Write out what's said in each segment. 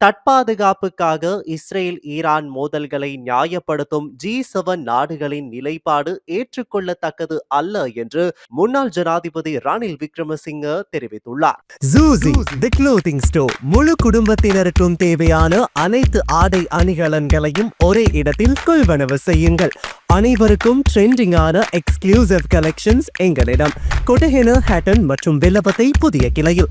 தற்பாதுகாப்புக்காக Israel Iran மோதல்களை நியாயப்படுத்தும் G seven நாடுகளின் நிலைப்பாடு ஏற்றுக்கொள்ளத்தக்கது அல்ல என்று முன்னாள் ஜனாதிபதி ரணில் விக்ரமசிங்க தெரிவித்துள்ளார். ஜூசி தி ஸ்டோர் முழு குடும்பத்தினருக்கும் தேவையான அனைத்து ஆடை அணிகலன்களையும் ஒரே இடத்தில் கொள்வனவு செய்யுங்கள். அனைவருக்கும் ட்ரெண்டிங்கான எக்ஸ்க்ளூசிவ் கலெக்ஷன்ஸ் எங்களிடம். கொட்டஹென ஹேட்டன் மற்றும் வில்லபத்தை புதிய கிளையில்.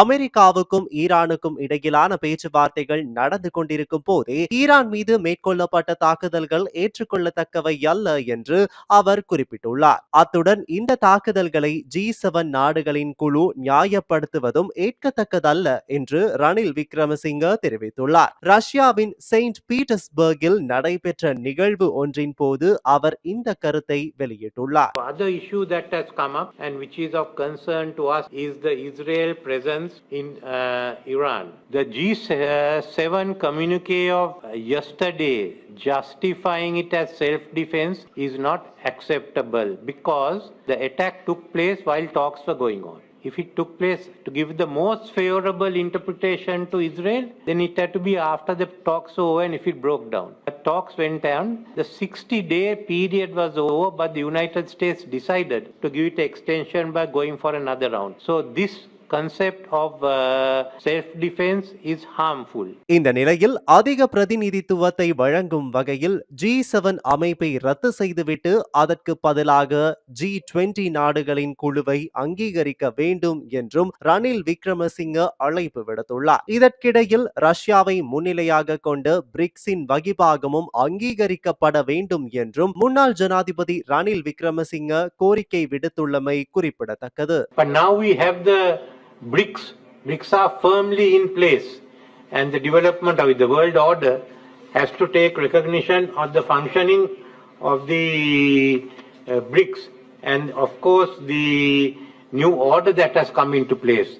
அமெரிக்காவுக்கும் ஈரானுக்கும் இடையிலான பேச்சுவார்த்தைகள் நடந்து கொண்டிருக்கும் போதே ஈரான் மீது மேற்கொள்ளப்பட்ட தாக்குதல்கள் ஏற்றுக்கொள்ளத்தக்கவை அல்ல என்று அவர் குறிப்பிட்டுள்ளார். அத்துடன் இந்த தாக்குதல்களை ஜி செவன் நாடுகளின் குழு நியாயப்படுத்துவதும் ஏற்கத்தக்கதல்ல என்று ரணில் விக்ரமசிங்க தெரிவித்துள்ளார். ரஷ்யாவின் செயின்ட் பீட்டர்ஸ்பர்கில் நடைபெற்ற நிகழ்வு ஒன்றின் போது அவர் இந்த கருத்தை வெளியிட்டுள்ளார். Other issue that has come up and which is of concern to us is the Israel presence in uh, Iran. The G7 communique of yesterday justifying it as self-defense is not acceptable because the attack took place while talks were going on. If it took place to give the most favorable interpretation to Israel, then it had to be after the talks over and if it broke down. The talks went on. The 60 day period was over, but the United States decided to give it extension by going for another round. So this concept of uh, self-defense is harmful. இந்த நிலையில் அதிக பிரதிநிதித்துவத்தை வழங்கும் வகையில் G seven அமைப்பை ரத்து செய்துவிட்டு அதற்கு பதிலாக ஜி டுவெண்டி நாடுகளின் குழுவை அங்கீகரிக்க வேண்டும் என்றும் ரணில் விக்ரமசிங்க அழைப்பு விடுத்துள்ளார் இதற்கிடையில் ரஷ்யாவை முன்னிலையாக கொண்டு பிரிக்ஸின் வகிபாகமும் அங்கீகரிக்கப்பட வேண்டும் என்றும் முன்னாள் ஜனாதிபதி ரணில் விக்ரமசிங்க கோரிக்கை விடுத்துள்ளமை குறிப்பிடத்தக்கது But now we have the BRICS. BRICS are firmly in place, and the development of the world order has to take recognition of the functioning of the uh, BRICS and, of course, the new order that has come into place.